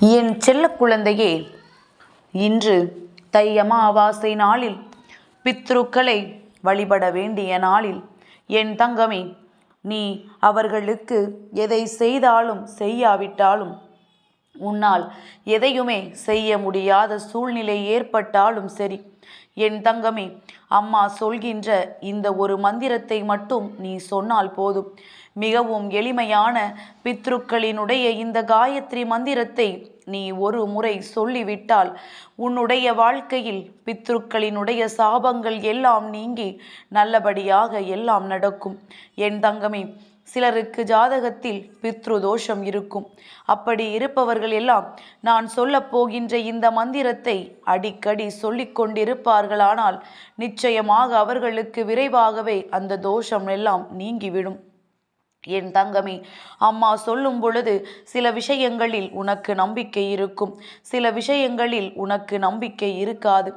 என் செல்ல குழந்தையே இன்று தை அமாவாசை நாளில் பித்ருக்களை வழிபட வேண்டிய நாளில் என் தங்கமே நீ அவர்களுக்கு எதை செய்தாலும் செய்யாவிட்டாலும் உன்னால் எதையுமே செய்ய முடியாத சூழ்நிலை ஏற்பட்டாலும் சரி என் தங்கமே அம்மா சொல்கின்ற இந்த ஒரு மந்திரத்தை மட்டும் நீ சொன்னால் போதும். மிகவும் எளிமையான பித்ருக்களினுடைய இந்த காயத்ரி மந்திரத்தை நீ ஒரு முறை சொல்லிவிட்டால் உன்னுடைய வாழ்க்கையில் பித்ருக்களினுடைய சாபங்கள் எல்லாம் நீங்கி நல்லபடியாக எல்லாம் நடக்கும். என் தங்கமே சிலருக்கு ஜாதகத்தில் பித்ரு தோஷம் இருக்கும். அப்படி இருப்பவர்கள் எல்லாம் நான் சொல்லப் போகின்ற இந்த மந்திரத்தை அடிக்கடி சொல்லிக் கொண்டிருப்பார்களானால் நிச்சயமாக அவர்களுக்கு விரைவாகவே அந்த தோஷம் எல்லாம் நீங்கிவிடும். என் தங்கமே அம்மா சொல்லும் பொழுது சில விஷயங்களில் உனக்கு நம்பிக்கை இருக்கும். சில விஷயங்களில் உனக்கு நம்பிக்கை இருக்காது.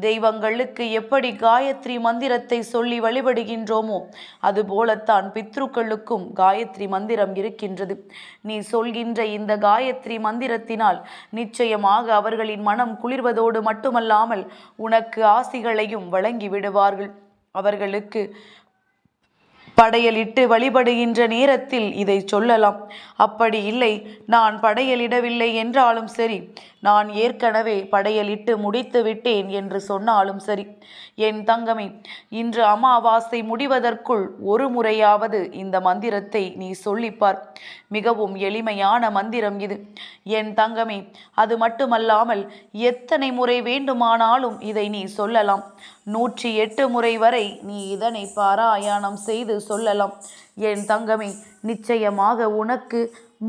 தெய்வங்களுக்கு எப்படி காயத்ரி மந்திரத்தை சொல்லி வழிபடுகின்றோமோ அதுபோலத்தான் பித்ருக்களுக்கும் காயத்ரி மந்திரம் இருக்கின்றது. நீ சொல்கின்ற இந்த காயத்ரி மந்திரத்தினால் நிச்சயமாக அவர்களின் மனம் குளிர்வதோடு மட்டுமல்லாமல் உனக்கு ஆசிகளையும் வழங்கி விடுவார்கள். அவர்களுக்கு படையலிட்டு வழிபடுகின்ற நேரத்தில் இதை சொல்லலாம். அப்படி இல்லை. நான் படையலிடவில்லை என்றாலும் சரி நான் ஏற்கனவே படையலிட்டு முடித்து விட்டேன் என்று சொன்னாலும் சரி. என் தங்கமே இன்று அமாவாசை முடிவதற்குள் ஒரு முறையாவது இந்த மந்திரத்தை நீ சொல்லிப்பார். மிகவும் எளிமையான மந்திரம் இது. என் தங்கமே அது மட்டுமல்லாமல் எத்தனை முறை வேண்டுமானாலும் இதை நீ சொல்லலாம். நூற்றி எட்டு முறை வரை நீ இதனை பாராயணம் செய்து சொல்லலாம். என் தங்கமே நிச்சயமாக உனக்கு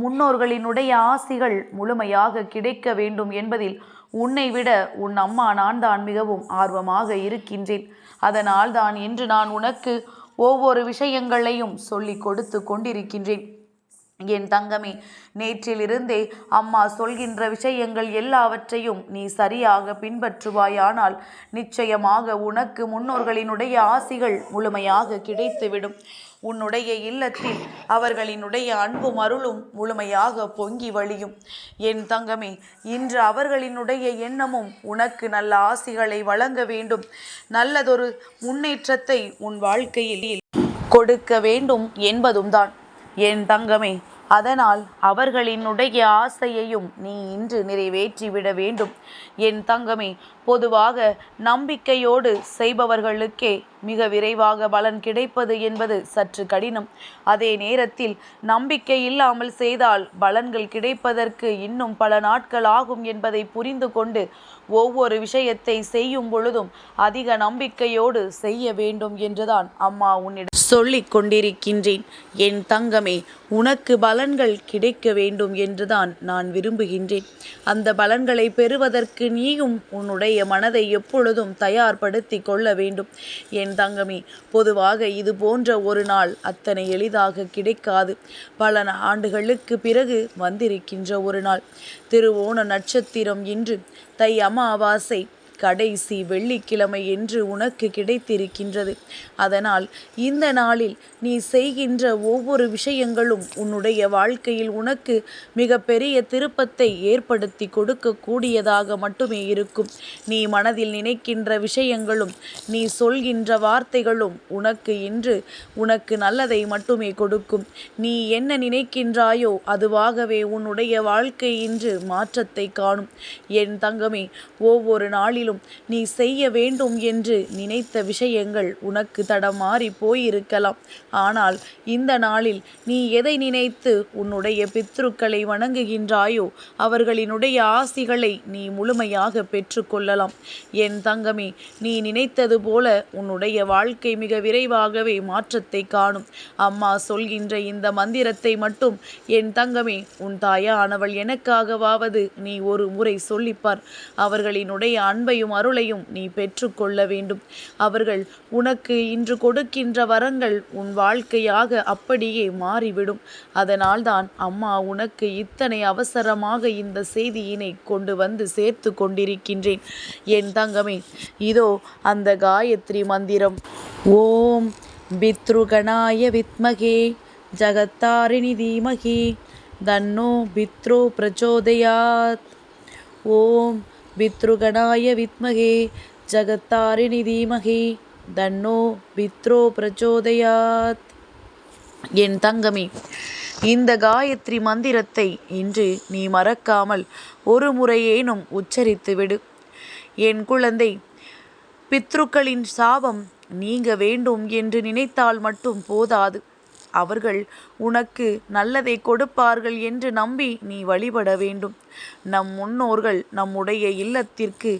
முன்னோர்களினுடைய ஆசிகள் முழுமையாக கிடைக்க வேண்டும் என்பதில் உன்னை விட உன் அம்மா நான் தான் மிகவும் ஆர்வமாக இருக்கின்றேன். அதனால் தான் இன்று நான் உனக்கு ஒவ்வொரு விஷயங்களையும் சொல்லி கொடுத்து கொண்டிருக்கின்றேன். என் தங்கமே நேற்றிலிருந்தே அம்மா சொல்கின்ற விஷயங்கள் எல்லாவற்றையும் நீ சரியாக பின்பற்றுவாயானால் நிச்சயமாக உனக்கு முன்னோர்களினுடைய ஆசிகள் முழுமையாக கிடைத்துவிடும். உன்னுடைய இல்லத்தில் அவர்களினுடைய அன்பும் அருளும் முழுமையாக பொங்கி வழியும். என் தங்கமே இன்று அவர்களினுடைய எண்ணமும் உனக்கு நல்ல ஆசிகளை வழங்க வேண்டும். நல்லதொரு முன்னேற்றத்தை உன் வாழ்க்கையில் கொடுக்க வேண்டும் என்பதும் தான். என் தங்கமே அதனால் அவர்களினுடைய ஆசையையும் நீ இன்று நிறைவேற்றிவிட வேண்டும். என் தங்கமே பொதுவாக நம்பிக்கையோடு செய்பவர்களுக்கே மிக விரைவாக பலன் கிடைப்பது என்பது சற்று கடினம். அதே நேரத்தில் நம்பிக்கை இல்லாமல் செய்தால் பலன்கள் கிடைப்பதற்கு இன்னும் பல நாட்கள் ஆகும் என்பதை புரிந்து கொண்டு ஒவ்வொரு விஷயத்தை செய்யும் பொழுதும் அதிக நம்பிக்கையோடு செய்ய வேண்டும் என்றுதான் அம்மா உன்னிடம் சொல்லிக் கொண்டிருக்கின்றேன். என் தங்கமே உனக்கு பலன்கள் கிடைக்க வேண்டும் என்றுதான் நான் விரும்புகின்றேன். அந்த பலன்களை பெறுவதற்கு நீயும் உன்னுடைய மனதை எப்பொழுதும் தயார்படுத்தி கொள்ள வேண்டும். என் தங்கமே பொதுவாக இது போன்ற ஒரு நாள் அத்தனை எளிதாக கிடைக்காது. பல ஆண்டுகளுக்கு பிறகு வந்திருக்கின்ற ஒரு நாள். திருவோண நட்சத்திரம் இன்று தை அமாவாசை கடைசி வெள்ளிக்கிழமை என்று உனக்கு கிடைத்திருக்கின்றது. அதனால் இந்த நாளில் நீ செய்கின்ற ஒவ்வொரு விஷயங்களும் உன்னுடைய வாழ்க்கையில் உனக்கு மிகப்பெரிய திருப்பத்தை ஏற்படுத்தி கொடுக்கக்கூடியதாக மட்டுமே இருக்கும். நீ மனதில் நினைக்கின்ற விஷயங்களும் நீ சொல்கின்ற வார்த்தைகளும் உனக்கு இன்று உனக்கு நல்லதை மட்டுமே கொடுக்கும். நீ என்ன நினைக்கின்றாயோ அதுவாகவே உன்னுடைய வாழ்க்கை இன்று மாற்றத்தை காணும். என் தங்கமே ஒவ்வொரு நாளிலும் நாளிலும் நீ செய்ய வேண்டும் என்று நினைத்த விஷயங்கள் உனக்கு தடமாறி போயிருக்கலாம். ஆனால் இந்த நாளில் நீ எதை நினைத்து உன்னுடைய பித்ருக்களை வணங்குகின்றாயோ அவர்களினுடைய ஆசிகளை நீ முழுமையாக பெற்றுக்கொள்ளலாம். என் தங்கமே நீ நினைத்தது போல உன்னுடைய வாழ்க்கை மிக விரைவாகவே மாற்றத்தை காணும். அம்மா சொல்கின்ற இந்த மந்திரத்தை மட்டும் என் தங்கமே உன் தாயானவள் எனக்காகவாவது நீ ஒரு முறை சொல்லிப்பார். அவர்களினுடைய அன்பை கிருபையும் அருளையும் நீ பெற்றுக்கொள்ள வேண்டும். அவர்கள் உனக்கு இன்று கொடுக்கின்ற வரங்கள் உன் வாழ்க்கையாக அப்படியே மாறிவிடும். அதனால்தான் அம்மா உனக்கு இத்தனை அவசரமாக இந்த செய்தியினை கொண்டு வந்து சேர்த்து கொண்டிருக்கின்றேன். என் தங்கமே இதோ அந்த காயத்ரி மந்திரம். ஓம் பித்ருகணாய வித்மகே ஜகத்தாரிணி தீமகி தன்னோ பித்ரோ பிரச்சோதயாத். ஓம் பித்ருகணாய வித்மகே ஜகத்தாரிணி தீமகி தன்னோ பித்ரோ பிரச்சோதயாத். என் தங்கமே இந்த காயத்ரி மந்திரத்தை இன்று நீ மறக்காமல் ஒரு முறையேனும் உச்சரித்து விடு. என் குழந்தை பித்ருக்களின் சாபம் நீங்க வேண்டும் என்று நினைத்தால் மட்டும் போதாது. அவர்கள் உனக்கு நல்லதை கொடுப்பார்கள் என்று நம்பி நீ வழிபட வேண்டும். நம் முன்னோர்கள் நம்முடைய இல்லத்திற்கு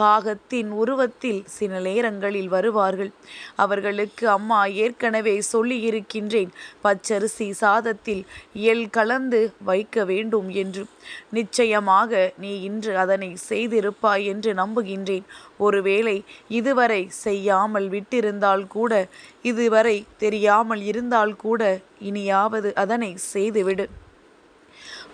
காகத்தின் உருவத்தில் சில நேரங்களில் வருவார்கள். அவர்களுக்கு அம்மா ஏற்கனவே சொல்லியிருக்கின்றேன் பச்சரிசி சாதத்தில் இயல் கலந்து வைக்க வேண்டும் என்று. நிச்சயமாக நீ இன்று அதனை செய்திருப்பாய் என்று நம்புகின்றேன். ஒருவேளை இதுவரை செய்யாமல் விட்டிருந்தால் கூட இதுவரை தெரியாமல் இருந்தால் கூட இனியாவது அதனை செய்துவிடு.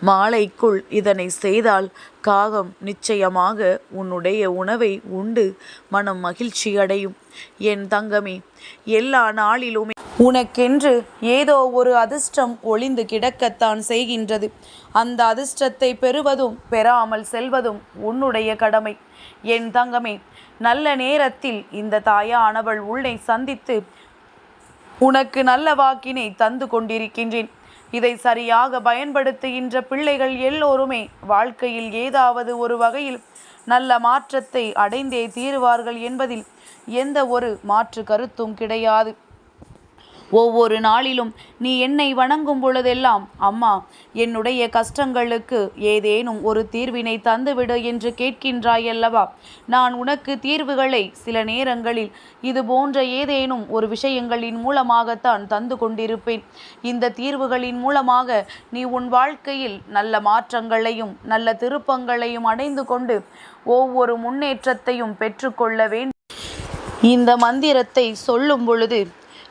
மாலைக்குள் இதனை செய்தால் காகம் நிச்சயமாக உன்னுடைய உணவை உண்டு. மனம் மகிழ்ச்சி அடையும். என் தங்கமே எல்லா நாளிலுமே உனக்கென்று ஏதோ ஒரு அதிர்ஷ்டம் ஒளிந்து கிடக்கத்தான் செய்கின்றது. அந்த அதிர்ஷ்டத்தை பெறுவதும் பெறாமல் செல்வதும் உன்னுடைய கடமை. என் தங்கமே நல்ல நேரத்தில் இந்த தாயானவள் உள்ளே சந்தித்து உனக்கு நல்ல வாக்கினை தந்து கொண்டிருக்கின்றேன். இதை சரியாக பயன்படுத்துகின்ற பிள்ளைகள் எல்லோருமே வாழ்க்கையில் ஏதாவது ஒரு வகையில் நல்ல மாற்றத்தை அடைந்தே தீருவார்கள் என்பதில் எந்த ஒரு மாற்று கருத்தும் கிடையாது. ஒவ்வொரு நாளிலும் நீ என்னை வணங்கும் பொழுதெல்லாம் அம்மா என்னுடைய கஷ்டங்களுக்கு ஏதேனும் ஒரு தீர்வினை தந்துவிடு என்று கேட்கின்றாய் அல்லவா நான் உனக்கு தீர்வுகளை சில நேரங்களில் இது போன்ற ஏதேனும் ஒரு விஷயங்களின் மூலமாகத்தான் தந்து கொண்டிருப்பேன். இந்த தீர்வுகளின் மூலமாக நீ உன் வாழ்க்கையில் நல்ல மாற்றங்களையும் நல்ல திருப்பங்களையும் அடைந்து கொண்டு ஒவ்வொரு முன்னேற்றத்தையும் பெற்றுக்கொள்ள வேண்டும். இந்த மந்திரத்தை சொல்லும் பொழுது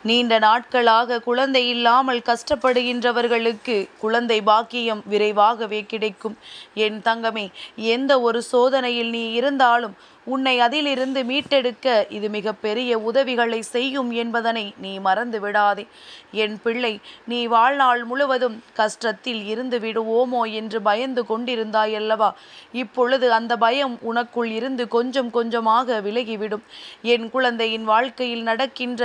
நீண்ட நாட்களாக குழந்தை இல்லாமல் கஷ்டப்படுகின்றவர்களுக்கு குழந்தை பாக்கியம் விரைவாகவே கிடைக்கும். என் தங்கமே எந்த ஒரு சோதனையில் நீ இருந்தாலும் உன்னை அதிலிருந்து மீட்டெடுக்க இது மிகப்பெரிய உதவிகளை செய்யும் என்பதனை நீ மறந்து விடாதே. என் பிள்ளை நீ வாழ்நாள் முழுவதும் கஷ்டத்தில் இருந்து விடுவோமோ என்று பயந்து கொண்டிருந்தாய் அல்லவா இப்பொழுது அந்த பயம் உனக்குள் இருந்து கொஞ்சம் கொஞ்சமாக விலகிவிடும். என் குழந்தையின் வாழ்க்கையில் நடக்கின்ற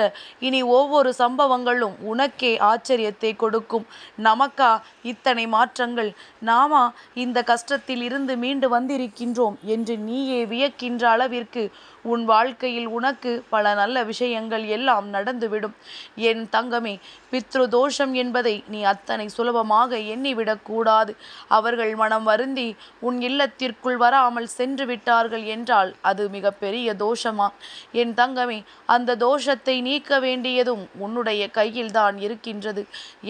இனி ஒவ்வொரு சம்பவங்களும் உனக்கே ஆச்சரியத்தை கொடுக்கும். நமக்கா இத்தனை மாற்றங்கள்? நாமா இந்த கஷ்டத்தில் இருந்து மீண்டு வந்திருக்கின்றோம் என்று நீயே வியக்கின்ற அளவிற்கு உன் வாழ்க்கையில் உனக்கு பல நல்ல விஷயங்கள் எல்லாம் நடந்துவிடும். என் தங்கமே பித்ரு தோஷம் என்பதை நீ அத்தனை சுலபமாக எண்ணிவிடக்கூடாது அவர்கள் மனம் வருந்தி உன் இல்லத்திற்குள் வராமல் சென்று விட்டார்கள் என்றால் அது மிகப்பெரிய தோஷமா? என் தங்கமே அந்த தோஷத்தை நீக்க வேண்டியதும் உன்னுடைய கையில்தான் இருக்கின்றது.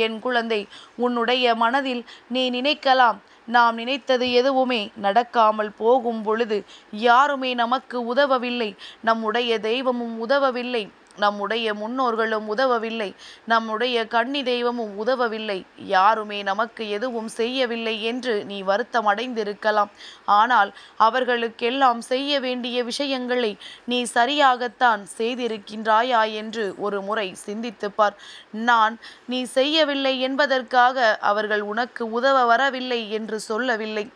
என் குழந்தை உன்னுடைய மனதில் நீ நினைக்கலாம். நாம் நினைத்தது எதுவுமே நடக்காமல் போகும் பொழுது யாருமே நமக்கு உதவவில்லை நம்முடைய தெய்வமும் உதவவில்லை. நம்முடைய முன்னோர்களும் உதவவில்லை. நம்முடைய கன்னி தெய்வமும் உதவவில்லை. யாருமே நமக்கு எதுவும் செய்யவில்லை என்று நீ வருத்தம் அடைந்திருக்கலாம் ஆனால் அவர்களுக்கெல்லாம் செய்ய வேண்டிய விஷயங்களை நீ சரியாகத்தான் செய்திருக்கின்றாயா என்று ஒரு முறை சிந்தித்துப்பார் நான் நீ செய்யவில்லை என்பதற்காக அவர்கள் உனக்கு உதவ வரவில்லை என்று சொல்லவில்லை.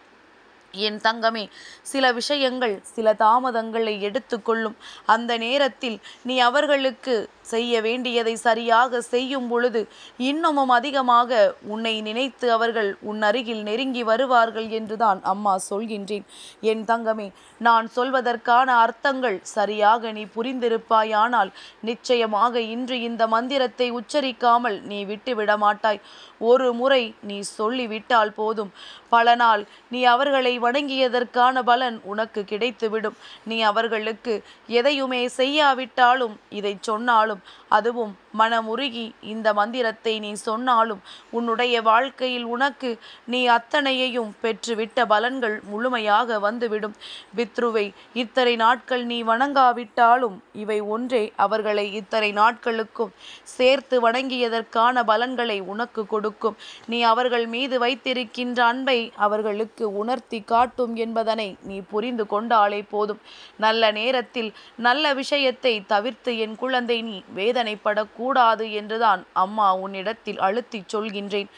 என் தங்கமே சில விஷயங்கள் சில தாமதங்களை எடுத்துக்கொள்ளும். அந்த நேரத்தில் நீ அவர்களுக்கு செய்ய வேண்டியதை சரியாக செய்யும் பொழுது இன்னமும் அதிகமாக உன்னை நினைத்து அவர்கள் உன் அருகில் நெருங்கி வருவார்கள் என்றுதான் அம்மா சொல்கின்றேன். என் தங்கமே நான் சொல்வதற்கான அர்த்தங்கள் சரியாக நீ புரிந்திருப்பாயானால் நிச்சயமாக இன்று இந்த மந்திரத்தை உச்சரிக்காமல் நீ விட்டுவிட மாட்டாய் ஒரு முறை நீ சொல்லிவிட்டால் போதும். பல நாள் நீ அவர்களை வணங்கியதற்கான பலன் உனக்கு கிடைத்துவிடும். நீ அவர்களுக்கு எதையுமே செய்யாவிட்டாலும் இதை சொன்னாலும் சொன்னாலும் அதுவும் மனமுருகி இந்த மந்திரத்தை நீ சொன்னாலும் உன்னுடைய வாழ்க்கையில் உனக்கு நீ அத்தனையையும் பெற்றுவிட்ட பலன்கள் முழுமையாக வந்துவிடும். பித்ருவை இத்தனை நாட்கள் நீ வணங்காவிட்டாலும் இவை ஒன்றே அவர்களை இத்தனை நாட்களுக்கும் சேர்த்து வணங்கியதற்கான பலன்களை உனக்கு கொடுக்கும். நீ அவர்கள் மீது வைத்திருக்கின்ற அன்பை அவர்களுக்கு உணர்த்தி காட்டும் என்பதனை நீ புரிந்து கொண்டாலே போதும். நல்ல நேரத்தில் நல்ல விஷயத்தை தவிர்த்து என் குழந்தை நீ வேதனைப்படக்கூடாது. கூடாது என்றுதான் அம்மா உன்னிடத்தில் அழுத்திச் சொல்கின்றேன்.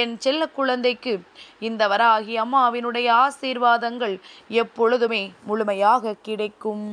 என் செல்ல குழந்தைக்கு இந்த வராகி அம்மாவினுடைய ஆசீர்வாதங்கள் எப்பொழுதுமே முழுமையாக கிடைக்கும்.